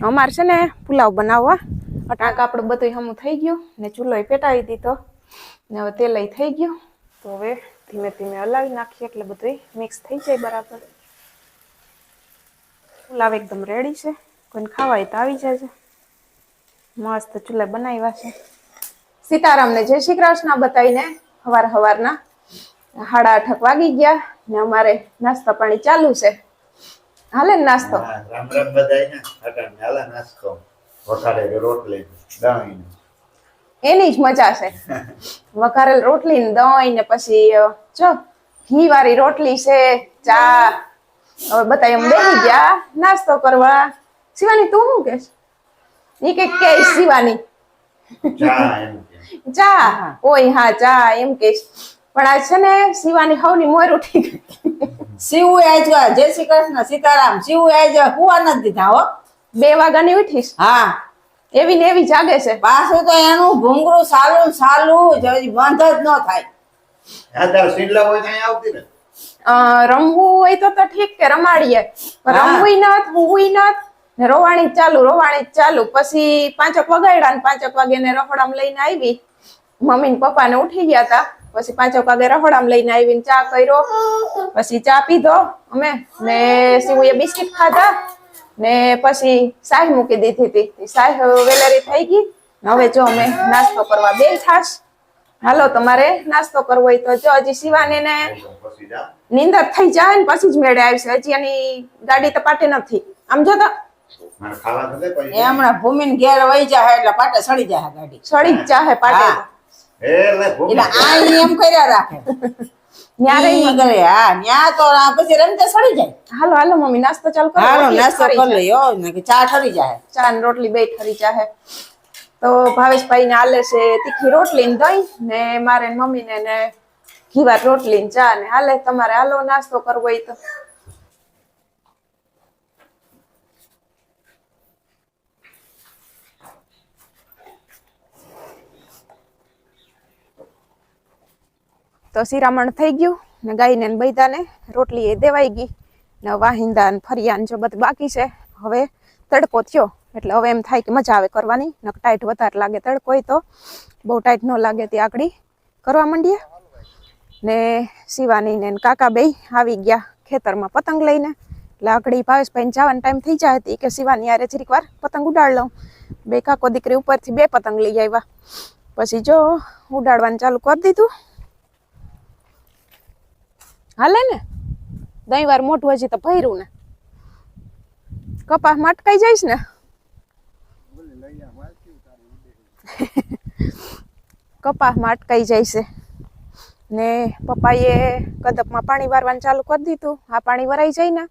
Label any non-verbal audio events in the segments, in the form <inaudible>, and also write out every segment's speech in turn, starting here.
અમારે છે ને પુલાવ બનાવવા. અટાંક આપણે બધું હમું થઈ ગયું ને ચૂલો પેટાવી દીધો. ને હવે તેલ થઈ ગયું. તો હવે ધીમે ધીમે હલાવી નાખીએ એટલે બધું મિક્સ થઈ જાય બરાબર. પુલાવ એકદમ રેડી છે. કોઈને ખાવાય તો આવી છે મસ્ત ચૂલા બનાવ્યા છે. સીતારામને જય શ્રી કૃષ્ણ બતાવીને હવાર હવારના સાડા આઠક વાગી ગયા ને અમારે નાસ્તા પાણી ચાલુ છે. હાલે ને નાસ્તો? હા, રામ રામ બધાયને. અટાણે હાલે નાસ્તો. વઘારેલી રોટલી દહીં. એની જ મજા છે. વઘારેલ રોટલી ને દહીં ને પછી જો ઘી વાળી રોટલી છે ચા. હવે બધા એમ બેસી ગયા નાસ્તો કરવા. શિવાની તું શું કેસ? ઈ કે કે શિવાની. ચા ચા? ઓય હા ચા એમ કેસ. પણ આ છે ને શિવાની હવની મોર ઉઠી ગઈ. શિવ આજ જય શ્રી કૃષ્ણ સીતારામ શિવ આજ હુવા નથી દીધા હો. બે વાગ્યાની ઉઠીશ? હા. એવી ને એવી જાગે છે. પાછું તો એનું ભૂંગળું સાલું સાલું બંધ જ ન થાય. હા તાર સિંડલા હોય ત્યાં આવતી ને. અ, રમવું હોય તો તો ઠીક કે રમાડીએ. રમવું નત હુંય નત ને રોવાણી ચાલુ રોવાણી જ ચાલુ. પછી પાંચક વગાડ્યા ને પાંચક વાગે ને રફડામ લઈને આવી. મમ્મી ને પપ્પા ને ઉઠી ગયા હતા પછી પાંચક વાગે રખોડામાં લઈને આવીને ચા કર્યો. પછી ચા પીધો અમે. ને શિવુએ બિસ્કિટ ખાધા. ને પછી સાહ મૂકી દીધી હતી. સાહ વેલેરી થઈ ગઈ. હવે જો અમે નાસ્તો કરવા બે થાશ હાલો તમારે નાસ્તો કરવો હોય તો જો હજી શિવાની ને નિંદર નીંદર થઈ જાય ને પછી જ મેળે આવશે. હજી એની ગાડી તો પાટે નથી. આમ જો તો. હમણાં ભૂમિ ઘેર વહી જાય એટલે પાટે સડી જાય ગાડી. સડી જ જાય પાટે. એટલે આ એમ કર્યા રાખે. ન્યારે કરે હા ન્યા તો પછી રમતે સડી જાય. હાલો હાલો મમ્મી નાસ્તો ચાલુ કરો. હાલો નાસ્તો કરી ને ચા ઠરી જાય. ચા ને રોટલી બે ઠરી ચાહે તો ભાવેશભાઈ ને હાલે છે તીખી રોટલી ને દહીં ને મારે મમ્મી ને ને ઘીવાર રોટલી ને ચા ને હાલે. તમારે હાલો નાસ્તો કરવો હોય તો. તો શિરામણ થઈ ગયું ને ગાયને બૈદાને રોટલી એ દેવાઈ ગઈ ને વાહિંદા ને ફરિયા ને જો બધું બાકી છે. હવે તડકો થયો, એટલે હવે એમ થાય કે મજા આવે કરવાની ને ટાઈટ વધારે લાગે તડકો તો, બહુ ટાઈટ ન લાગે તે આકડી. કરવા માંડીએ? ને શિવાની ને કાકા બે આવી ગયા ખેતરમાં પતંગ લઈને. એટલે આકડી ભાવેશભાઈ જવાનો ટાઈમ થઈ જાય હતી કે શિવાની યારે જરીક વાર પતંગ ઉડાડ લઉં. બે કાકો દીકરી ઉપરથી બે પતંગ લઈ આવ્યા. પછી જો ઉડાડવાનું ચાલુ કરી દીધું. હાલે ને? દહીં વાર મોટું હજી તો ભર્યું ને. કપાસ મટકાઈ જઈશ ને? કપાસમાં અટકાઈ જાય છે ને પપ્પાએ કદપમાં પાણી વારવાનું ચાલુ કરી દીધું. આ પાણી વરાઈ જાય ને.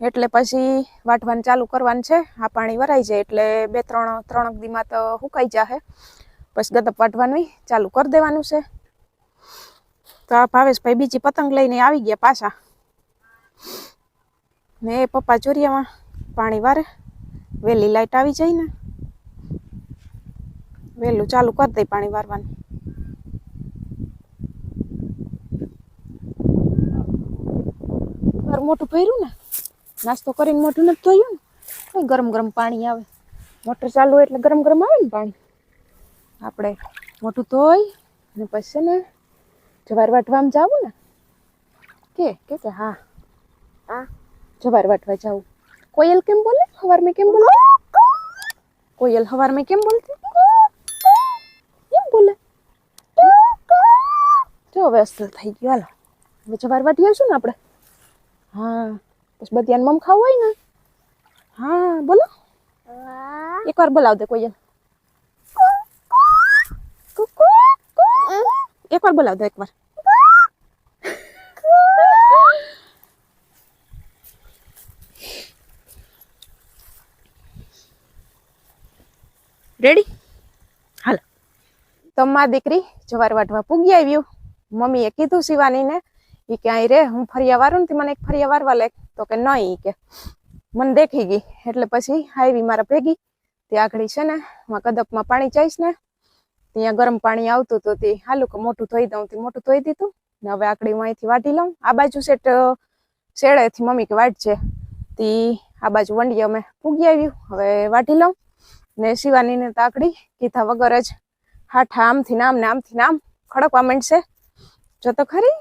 એટલે પછી વાટવાનું ચાલુ કરવાનું છે. આ પાણી વરાઈ જાય એટલે બે ત્રણ ત્રણ દીમાં તો સુકાઈ જાહે. પછી ગદપ વાટવાનું ચાલુ કરી દેવાનું છે. તો આ ભાવેશભાઈ બીજી પતંગ લઈને આવી ગયા પાછા. ને પપ્પા ચોરિયામાં પાણી વારે, વહેલી લાઈટ આવી જાય ને વહેલું ચાલુ કરી દઈ પાણી વારવાનું. વાર મોટું ભર્યું ને, નાસ્તો કરીને મોટું નથી ધોયું ને ગરમ ગરમ પાણી આવે. મોટર ચાલુ હોય એટલે ગરમ ગરમ આવે ને પાણી. આપણે મોટું ધોઈ અને પછી ને જવાર વાટવામાં જાવું ને? કે કે કે હા. હા. જવાર વાટવા જાવું. કોયલ કેમ બોલે? હવાર મેં કેમ બોલે? કોયલ હવાર મેં કેમ બોલતી? કેમ બોલે. જો હવે અસ્તર થઈ ગયું હાલો. હવે જવાર વાટી આવશું ને આપણે? હા. પછી બધી મમ ખાવું હોય ને? હા બોલો. એકવાર બોલાવ દે કોયલ એકવાર બોલાવ દે એકવાર. રેડી હાલ. તો દીકરી જવાર વાટવા પૂગી આવ્યું મમ્મીએ કીધું શિવાનીને એ કે અહીં રે, હું ફરિયા વારું ને મને એક ફરિયા વારવા લે તો કે નહીં કે. મને દેખી ગઈ. એટલે પછી આવી મારા ભેગી. તે આગળ છે ને, હું કદપમાં પાણી ચાઈશ ને, ત્યાં ગરમ પાણી આવતું હતું તે હાલું કે મોટું ધોઈ દઉં, તે મોટું ધોઈ દીધું. ને હવે આકડી હું અહીંથી વાટી લઉં. આ બાજુ સેટ શેડેથી મમ્મી કે વાટ છે તે આ બાજુ વંડી અમે પૂગી આવ્યું હવે વાટી લઉં. ને શિવાનીને તાકડી, કીધા વગર જ. હાઠા આમથી નામ ને આમથી નામ ખડકવા માંડશે. જો તો ખરી.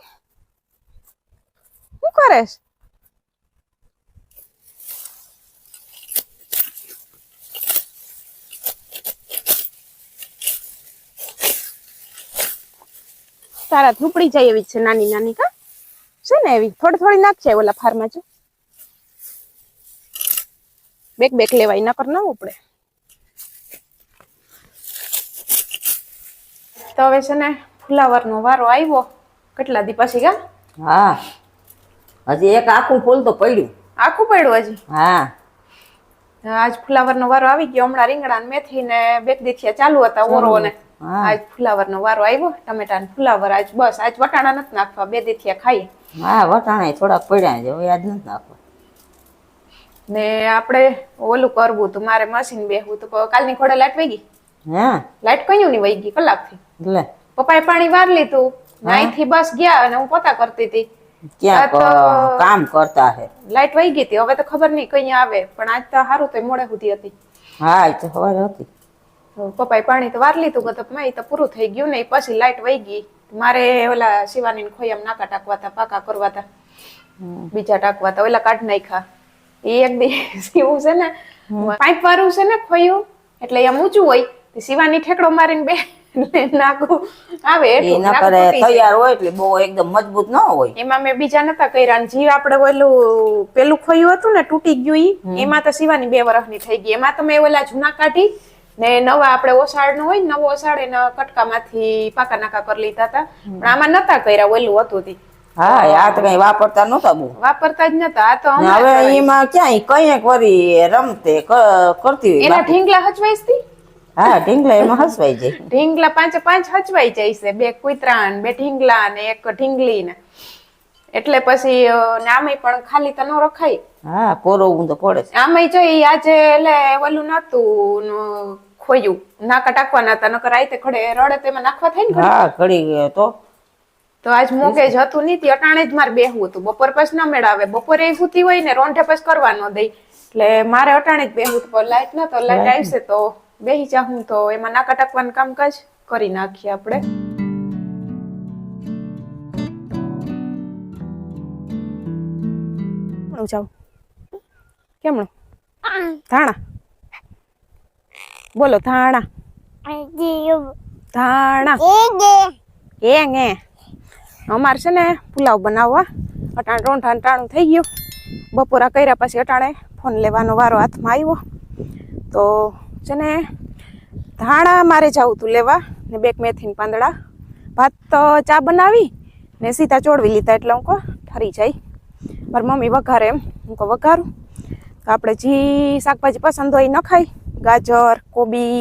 શું કરેશ? તારા થૂપડી જાય એવી છે, નાની નાની, કા? છે ને એવી? થોડી થોડી નાખશે ઓલા ફાર્મા જો. બેક બેક લેવાય નકર ના ઉપડે. તો હવે છે ને ફુલાવર નો વારો આવ્યો. કેટલા દી પછી કા? હા. હજી એક આખું ફૂલ તો પડ્યું. આખું પડ્યું હજી? હા. આજ ફુલાવર નો વારો આવી ગયો. હમણાં રીંગણા મેથી ને બેક દીથિયા ચાલુ હતા ઓરો ને આજ ફુલાવર નો વારો આવ્યો. ટમેટા ને ફુલાવર આજ બસ આજ વટાણા નથી નાખવા. બે દીથિયા ખાઈ. હા વટાણા થોડાક પડ્યા છે. હવે આજ નથી નાખવા. ને આપણે ઓલું કરવું તો મારે મશીન બેહવું તો કાલની ખોડે લાટવી ગઈ? હા? લાઈટ કયું ની વહી ગઈ કલાકથી? થી પપ્પાએ પાણી વાર લીધું. અહીંથી બસ ગયા અને હું પોતા કરતી હતી. ક્યાંક કામ કરતા હે? લાઈટ વહી ગઈ હતી. હવે તો ખબર નહીં કઈ આવે. પણ આજ તો સારું તો મોડે સુધી હતી. હા એ તો સવારે હતી. પપ્પાએ પાણી તો વાર લીધું. ગતપમાં એ તો પૂરું થઈ ગયું ને પછી લાઈટ વહી ગઈ. મારે ઓલા શિવાની ખોયામ નાકા ટાકવા હતા પાકા કરવા હતા બીજા ટાકવા હતા ઓલા કાઢ નાખ્યા. એ એક દિવસ <laughs> એવું છે ને પાઇપ વાળું છે ને ખોયું એટલે એમ ઊંચું હોય. તે શિવાની ઠેકડો મારીને બે નાખું આવે. તૈયાર હોય એટલે બહુ એકદમ મજબૂત ન હોય. એમાં મેં બીજા નતા કર્યા જે આપણે ઓલું પેલું ખોયું હતું ને તૂટી ગયું એમાં તો શિવાની બે વર્ષની થઈ ગઈ. એમાં તો મેં ઓલા જૂના કાઢી ને નવા આપણે ઓસાડ હોય ને નવો ઓસાડ એના કટકામાંથી પાકા નાકા કરી લીધા હતા. પણ આમાં નતા કર્યા ઓલું હતું તી. હા આ તો કઈ વાપરતા નતા બહુ. વાપરતા જ નતા. આ તો હવે એમાં ક્યાંય કઈ વરી રમતે કરતી એના બાકી. ઢીંગલા હચવાઈશ તી. હા ઢીંગલા એમાં હસવાઈ જાય. ઢીંગલા પાંચે પાંચ હચવાઈ જાય છે બે કુતરા બે ઢીંગલા ને એક ઢીંગલી ને. એટલે પછી નામે પણ ખાલી તો ન રખાય. હા કોરવવું તો પડે છે. આમાંય જો આજે એટલે ઓલું નતું ખોયું. નાકા ટાકવાના હતા નકર આયતે ખડે રડે તેમાં નાખવા થાય ને. હા ઘડી તો. તો આજ મોકે જ હતું નહીં અટાણે જ મારે બેહવું હતું. બપોર પછી ન મેળાવે. બપોરે સૂતી હોય ને રોંઢે પછી કરવા ન દઈ. એટલે મારે અટાણે જ બેહવું હતું લાઈટ ન તો લાઈટ આવશે તો બેહી જાઉં તો, એમાં નાકા ટકવાનું કામકાજ કરી નાખીએ આપણે. જાવ કેમનું ધાણા. બોલો, ધાણા. ધાણા. એ હે અમારે છે ને પુલાવ બનાવવા અટાણે રોંઠા ટાણું થઈ ગયું. બપોરા કર્યા પછી અટાણે ફોન લેવાનો વારો હાથમાં આવ્યો. તો છે ને ધાણા મારે જવું તું લેવા ને બેક મેથીને પાંદડા, ભાત તો ચા બનાવી ને સીધા ચોડવી લીધા એટલે હું કહો, ઠરી જાય. મારી મમ્મી વઘારે એમ, હું કહું, વઘારું. તો આપણે જે શાકભાજી પસંદ હોય નખાય ગાજર, કોબી,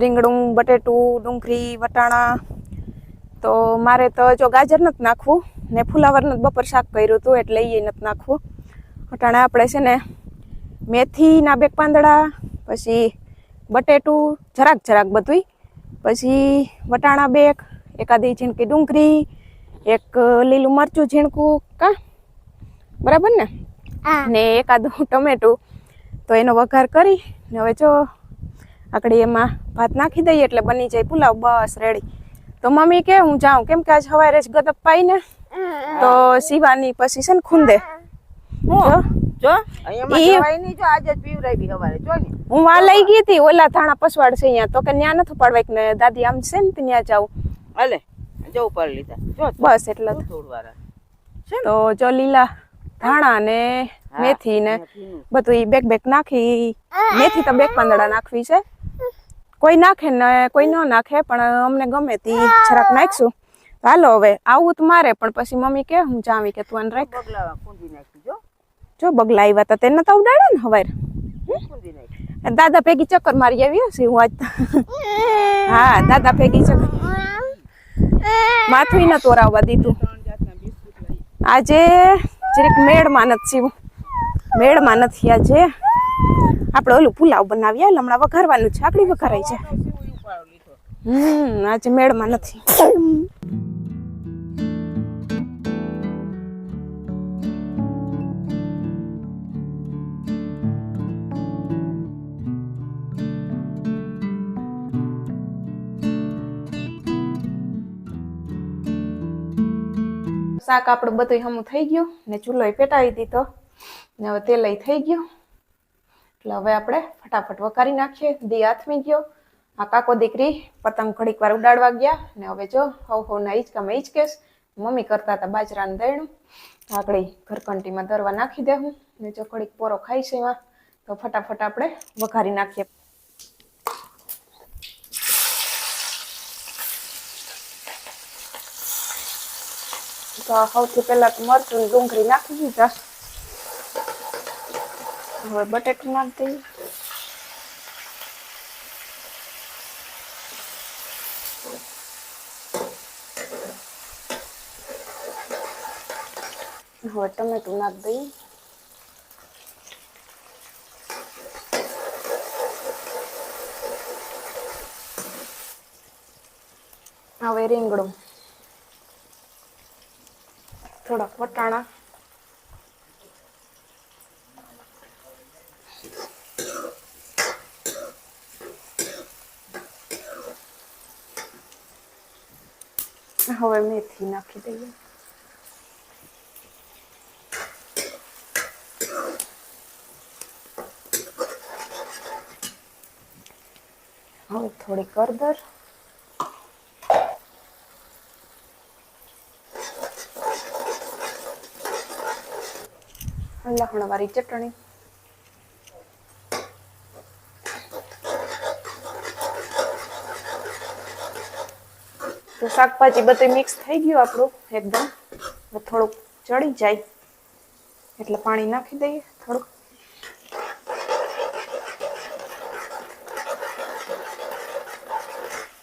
રીંગણું, બટેટું, ડુંગળી, વટાણા. તો મારે તો જો ગાજર નથી નાખવું ને ફુલાવર નથી બપોર શાક કર્યું હતું એટલે એ નથી નાખવું. વટાણા આપણે છે ને મેથીના બે પાંદડા, પછી બટેટું જરાક જરાક બધુંય. પછી વટાણા બેક એકાદી ઝીણકી ડુંગળી એક લીલું મરચું ઝીણકું કા? બરાબર ને? ને એકાદું ટમેટું. તો એનો વઘાર કરી ને હવે જો આકડી એમાં ભાત નાખી દઈએ એટલે બની જાય પુલાવ બસ રેડી. તો મમ્મી કે હું જાઉં. કેમ કે આજ સવારે જ ગદપ પાઈને તો સીવાની પછી છે ને ખૂંદે. જો જો અહીંયા નહીં જો આજે જ પીવરાવી સવારે જો હું વા લઈ ગઈ હતી ઓલા થાણા પસવાડ છે અહીંયા તો કે ન્યા નથી પડવાય ને દાદી આમ છે ને ત્યાં જાઉં. અલે જવું ઉપર લીધા. જો બસ એટલે તો જો લીલા ધાણા ને મેથી ને. બધું ઈ બેક બેક નાખી. મેથી તો બેક પાંદડા નાખવી છે. કોઈ નાખે ને કોઈ ન નાખે પણ અમને ગમે તી જરાક નાખશું. હાલો હવે આવું તો મારે પણ પછી મમ્મી કે હું જાવી કે તું રાખ. બગલાવા કુંદી નાખી જો. જો બગલા આવ્યા હતા તેને તો ઉડાડે ને હવાર? દાદા ભેગી ચક્કર મારી આવી હશે હું આજ <laughs> હા દાદા ભેગી ચક્કર. માથું ન તોરાવવા દીધું. આજે જરીક મેળમાં નથી મેળમાં નથી આજે. આપણે ઓલું પુલાવ બનાવીએ એટલે હમણાં વઘારવાનું છે આકડી વઘારાય છે. હમ આજે મેળમાં નથી. શાક આપણું બધું હમું થઈ ગયું ને ચૂલો પેટાવી દીધો. ને હવે તેલ થઈ ગયું. એટલે હવે આપણે ફટાફટ વઘારી નાખીએ. દી હાથમી ગયો. આ કાકો દીકરી પતંગ ઘડીક વાર ઉડાડવા ગયા. ને હવે જો હવ હવ ના હિંચકામાં હિંચકેશ મમ્મી કરતા હતા બાજરાનું દયણું. આગળ ઘરકંટીમાં દરવા નાખી દેવું ને જો ઘડીક પોરો ખાઈશ એમાં, તો ફટાફટ આપણે વઘારી નાખીએ. તો આ સૌથી પહેલા તો મરચું ને ડુંગળી નાખી દીધા હવે બટેટું નાખી દઈએ હવે ટમેટું નાખી દઈએ હવે રીંગણું થોડાક વટાણા. હવે મેથી નાખી દઈએ. હવે થોડી કરદર લસણ વાળી ચટણી. તો શાકભાજી બધું મિક્સ થઈ ગયું આપણું, એકદમ. થોડુંક ચડી જાય. એટલે પાણી નાખી દઈએ થોડુંક.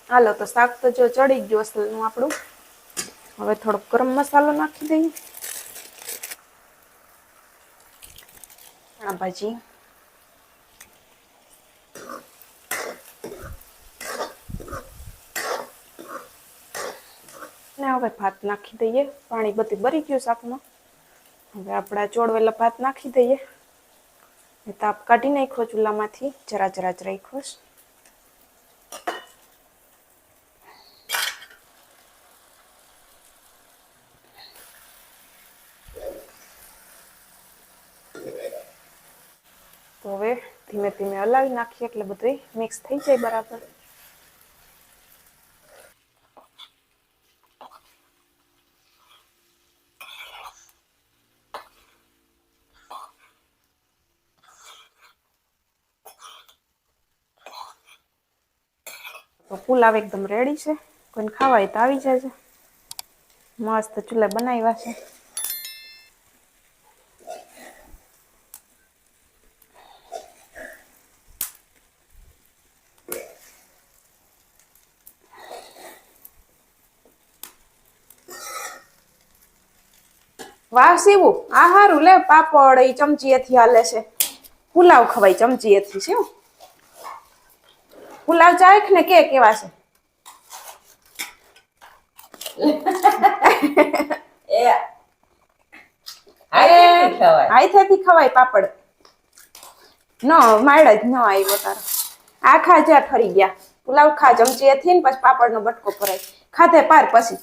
હાલો, તો શાક તો જો ચડી ગયું અસલનું આપણું. હવે થોડોક ગરમ મસાલો નાખી દઈએ. આ ને હવે ભાત નાખી દઈએ. પાણી બધું બરી ગયું શાકમાં. હવે આપણા ચોળવેલા ભાત નાખી દઈએ. તાપ કાઢી નાખ્યો ચૂલામાંથી. જરા જરા જ રાખ્યો. તો હવે ધીમે ધીમે હલાવી નાખીએ એટલે બધું મિક્સ થઈ જાય બરાબર. તો પુલાવ એકદમ રેડી છે. કોઈને ખાવાય તો આવી જાય છે મસ્ત ચૂલે બનાવ્યા છે. સીવું. આ હારું લે પાપડ એ ચમચીએથી હાલે છે. પુલાવ ખવાય ચમચીએથી છે પુલાવ ચાખ ને કે કેવા છે? <laughs> એ. હાથેથી ખવાય. પાપડ. ન માળ જ ન આવ્યો તારો. આ ખા જ્યાં ફરી ગયા. પુલાવ ખા ચમચીએથી ને પછી પાપડનો બટકો ભરાય. ખાધે પાર પછી.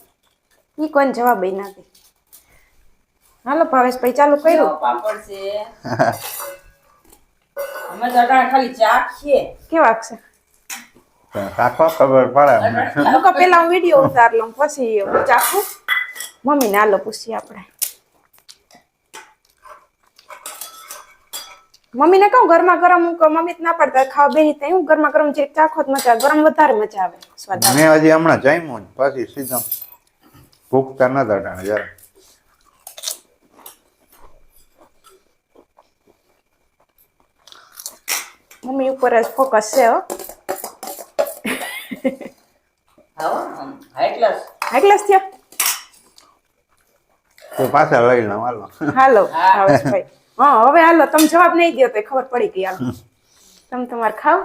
ઈ કોઈને જવાબ ના દે. હાલો ભાવેશભાઈ ચાલુ કેવો કર્યું પાપડ છે? અમે તો ખાલી ચાખીએ કેવા છે? કાકો ખબર પડે. મૂકો પેલા હું વીડિયો ઉતાર લઉં પછી હું ચાખું મમ્મીને હાલો પૂછીએ આપણે. મમ્મીને કહું ગરમા ગરમ હું મમ્મી ના પડતા ખાવા બેહી તે હું ગરમા ગરમ જે ચાખો મજા આવે. ગરમ વધારે મજા આવે સ્વાદ મેં હજી હમણાં જમ્યું પછી સીધો ભૂખતા ન નતા જરા. મમ્મી ઉપર જ ફોકસ છે હો એટલે જ થયો. તો પાછા લઈ લઉં હાલો. હાલો હા. <laughs> હા હવે હાલો તમે જવાબ નહીં દો તો ખબર પડી ગઈ હાલો. તમે તમારે ખાવ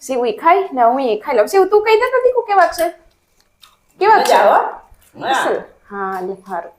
શિવ ખાઈ ને હું ખાઈ લઉં. શિવ તું કહી દેતો દીકુ કેવાક છે? કેવા છે? હા. લે સારું